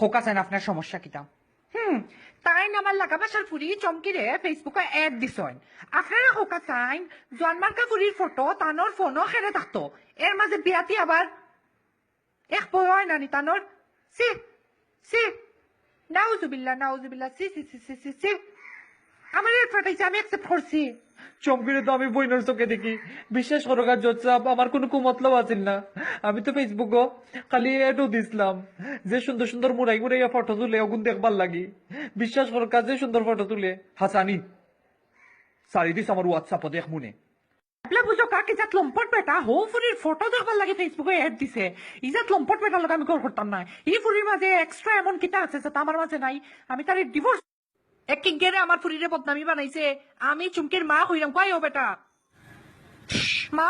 খোকা চাইন আপনার সমস্যা কিতা হুম, তাই আমার লাগা বাসার ফুরি চমকিরে ফেসবুকে এড দিছন। আপনারা খোকা চাইন জন্মার্কা ফুরির ফটো তানোর ফোনও খেলে থাকতো। এর মাঝে বিয়াতি আবার এক বয় নানি তানোর। সি সি নাউজুবিল্লা নাউজুবিল্লা সি সি সি সি সি সি আমার এর ফাটাইছে আমি অ্যাকসেপ্ট করছি। চমকিরে তো আমি বইনের চোখে দেখি। বিশ্বাস করো কাজ আমার কোনো কুমতলব আছিল না। আমি তো ফেসবুকও খালি এডও দিছিলাম। যে সুন্দর সুন্দর মুড়াই মুড়াইয়া ফটো তুলে, ওগুন দেখবার লাগি। বিশ্বাস করো কাজ যে সুন্দর ফটো তুলে, হাসানি। সারি দিস আমার হোয়াটসঅ্যাপও দেখ মনে। আপলা বুঝো কা কি জাত লম্পট বেটা, হো ফুরির ফটো দেখবার লাগে ফেসবুকে এড দিছে। ই জাত লম্পট বেটার আমি করতাম না। ই ফুরির মাঝে এক্সট্রা এমন কিতা আছে যেটা আমার মাঝে নাই। আমি তার ডিভোর্স এক গেরে আমার ফুরিরে বদনামি বানাইছে। আমি চুমকির মা হইলাম কয় ও বেটা? মা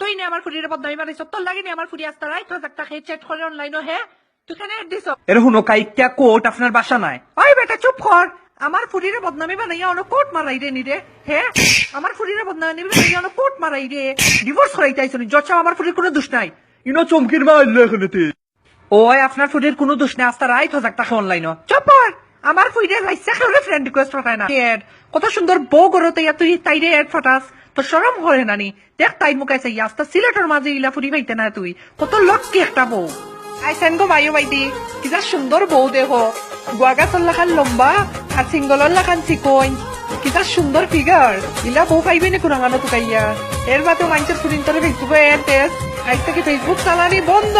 তুই নে আমার ফুরিরে বদনামি বানাইছ তোর লাগে নি আমার ফুরি আসতে রাই তোর একটা খেয়ে চ্যাট করে অনলাইনও হে তুই কেন দিছ? এর হুনো কাইকা কোট আপনার বাসা নাই। ওই বেটা চুপ কর। আমার ফুরিরে বদনামি বানাইয়া অনেক কোট মারাই রে নি রে হে? আমার ফুরিরে বদনামি বানাইয়া অনেক কোট মারাই রে। ডিভোর্স আমার ফুরির কোনো দোষ নাই। ইনো চমকির মা এখানেতে। ওই আপনার ফুরির কোনো দোষ নাই আস্তা রাইট হাজার টাকা অনলাইন চুপ কর। আমার ফুইরে যাইছে কেউরে ফ্রেন্ড রিকোয়েস্ট পাঠায় না কত সুন্দর বউ গরতে ইয়া তুই তাইরে এড ফাটাস তো সরম করে নানি। দেখ তাই মুখাইছে ইয়া আস্তা সিলেটের মাঝে ইলা ফুরি পাইতে না তুই। কত লক্কি একটা বউ আইসেন গো বাইও বাইদি কিজা সুন্দর বউ দেহ। গুয়াগাছর লাখান লম্বা আর সিঙ্গলর লাখান চিকন কিজা সুন্দর ফিগার ইলা বউ পাইবে নি কুরাঙানো তুকাইয়া এর বাদে মানুষের ফুরিন তোরে ফেসবুকে এড দেশ আজ থেকে ফেসবুক চালানি বন্ধ।